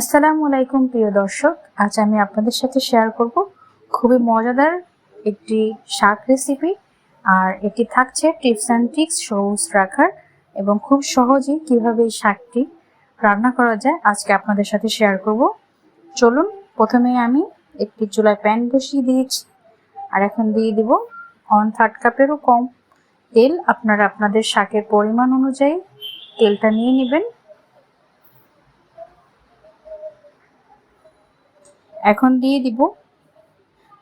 আসসালামু আলাইকুম, প্রিয় দর্শক। আজ আমি আপনাদের সাথে শেয়ার করব খুবই মজাদার একটি শাক রেসিপি আর এটি থাকছে টিপস অ্যান্ড ট্রিক্স সহজ রাখার এবং খুব সহজেই কীভাবে এই শাকটি রান্না করা যায় আজকে আপনাদের সাথে শেয়ার করব। চলুন, প্রথমে আমি একটি চুলায় প্যান বসিয়ে দিয়েছি আর এখন দিয়ে দিব ওয়ান থার্ড কাপেরও কম তেল। আপনারা আপনাদের শাকের পরিমাণ অনুযায়ী তেলটা নিয়ে নেবেন। এখন দিয়ে দিব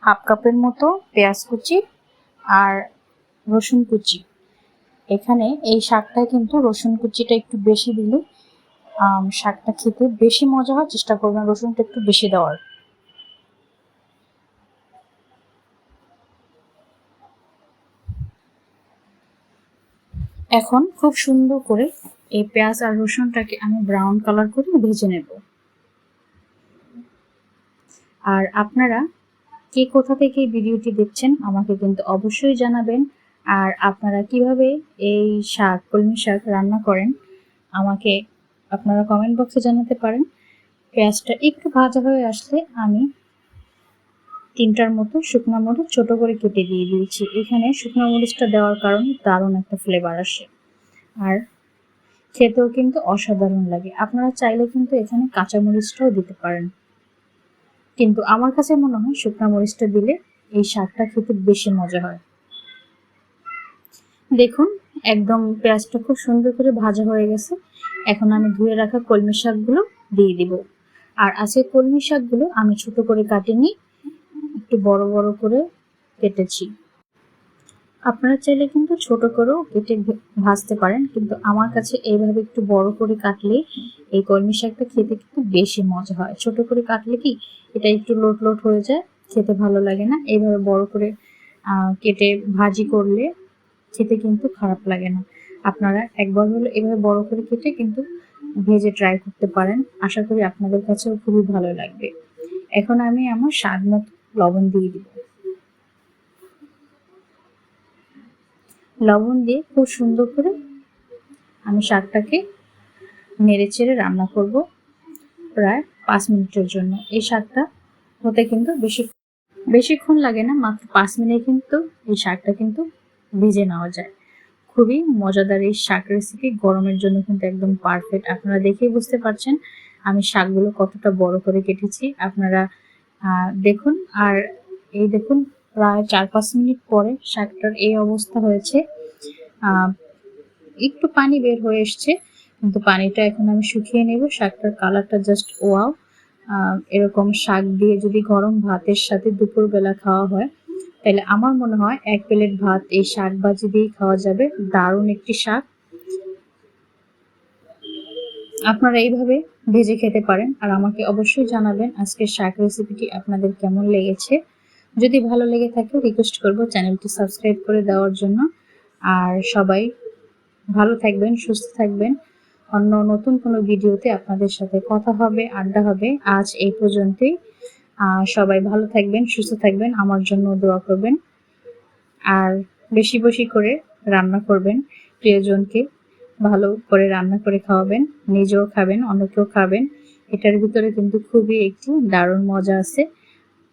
হাফ কাপের মতো পেঁয়াজ কুচি আর রসুন কুচি। এখানে এই শাকটায় কিন্তু রসুন কুচিটা একটু বেশি দিলে শাকটা খেতে বেশি মজা হয় চেষ্টা করবেন, রসুনটা একটু বেশি দেওয়ার। এখন খুব সুন্দর করে এই পেঁয়াজ আর রসুনটাকে আমি ব্রাউন কালার করে ভেজে নেব। আর আপনারা কে কোথা থেকে ভিডিওটি দেখছেন আমাকে কিন্তু অবশ্যই জানাবেন। আর আপনারা কীভাবে এই শাক, কলমি শাক রান্না করেন আমাকে আপনারা কমেন্ট বক্সে জানাতে পারেন। পেঁয়াজটা একটু ভাজা হয়ে আসলে আমি তিনটার মতো শুকনো মরিচ ছোট করে কেটে দিয়ে দিয়েছি। এখানে শুকনো মরিচটা দেওয়ার কারণে দারুণ একটা ফ্লেভার আসে। আর খেতেও কিন্তু অসাধারণ লাগে। আপনারা চাইলে কিন্তু এখানে কাঁচা মরিচটাও দিতে পারেন। কিন্তু আমার কাছে মনে হয় শুকনা মরিচটা দিলে এই শাকটা খেতে বেশি মজা হয়। দেখুন, একদম পেঁয়াজটা খুব সুন্দর করে ভাজা হয়ে গেছে। এখন আমি ধুয়ে রাখা কলমি শাকগুলো দিয়ে দিব। আর আজকে কলমি শাকগুলো আমি ছোট করে কাটিনি, একটু বড় বড় করে কেটেছি। আপনারা চাইলে কিন্তু ছোট করেও কেটে ভাজতে পারেন, কিন্তু আমার কাছে এইভাবে একটু বড় করে কাটলে এই কলমি শাকটা খেতে কিন্তু বেশি মজা হয়। ছোট করে কাটলে কি এটা একটু লোট লোট হয়ে যায়, খেতে ভালো লাগে না। এইভাবে বড় করে কেটে ভাজি করলে খেতে কিন্তু খারাপ লাগে না। আপনারা একবার হলো এভাবে বড় করে কেটে কিন্তু ভেজে ট্রাই করতে পারেন। আশা করি আপনাদের কাছেও খুবই ভালো লাগবে। এখন আমি আমার স্বাদ মতো লবণ দিয়ে দিব। লবণ দিয়ে খুব সুন্দর করে আমি শাকটাকে নেড়ে চেড়ে রান্না করব প্রায় পাঁচ মিনিটের জন্য। এই শাকটা হতে কিন্তু বেশি বেশিক্ষণ লাগে না, মাত্র পাঁচ মিনিট কিন্তু এই শাকটা কিন্তু ভেজে নেওয়া যায়। খুবই মজাদার এই শাক রেসিপি গরমের জন্য কিন্তু একদম পারফেক্ট আপনারা দেখেই বুঝতে পারছেন আমি শাকগুলো কতটা বড় করে কেটেছি। আপনারা দেখুন, আর এই দেখুন প্রায় চার পাঁচ মিনিট পরে শাকটার এই অবস্থা হয়েছে। একটু পানি বের হয়ে এসছে, কিন্তু পানিটা এখন আমি শুকিয়ে নেব। শাকটার কালারটা জাস্ট ওয়াও এরকম শাক দিয়ে যদি গরম ভাতের সাথে দুপুরবেলা খাওয়া হয়, তাহলে আমার মনে হয় এক প্লেট ভাত এই শাক ভাজি দিয়েই খাওয়া যাবে। দারুণ একটি শাক। আপনারা এইভাবে ভেজে খেতে পারেন। আর আমাকে অবশ্যই জানাবেন আজকের শাক রেসিপিটি আপনাদের কেমন লেগেছে। যদি ভালো লেগে থাকে রিকোয়েস্ট করব চ্যানেলটি সাবস্ক্রাইব করে দেওয়ার জন্য। আর সবাই ভালো থাকবেন, সুস্থ থাকবেন। অন্য নতুন কোনো ভিডিওতে আপনাদের সাথে কথা হবে, আড্ডা হবে। আজ এই পর্যন্তই। সবাই ভালো থাকবেন, সুস্থ থাকবেন, আমার জন্য দোয়া করবেন। আর বেশি বেশি করে রান্না করবেন, প্রিয়জনকে ভালো করে রান্না করে খাওয়াবেন, নিজেও খাবেন, অন্যকেও খাবেন। এটার ভিতরে কিন্তু খুবই একটি দারুণ মজা আছে।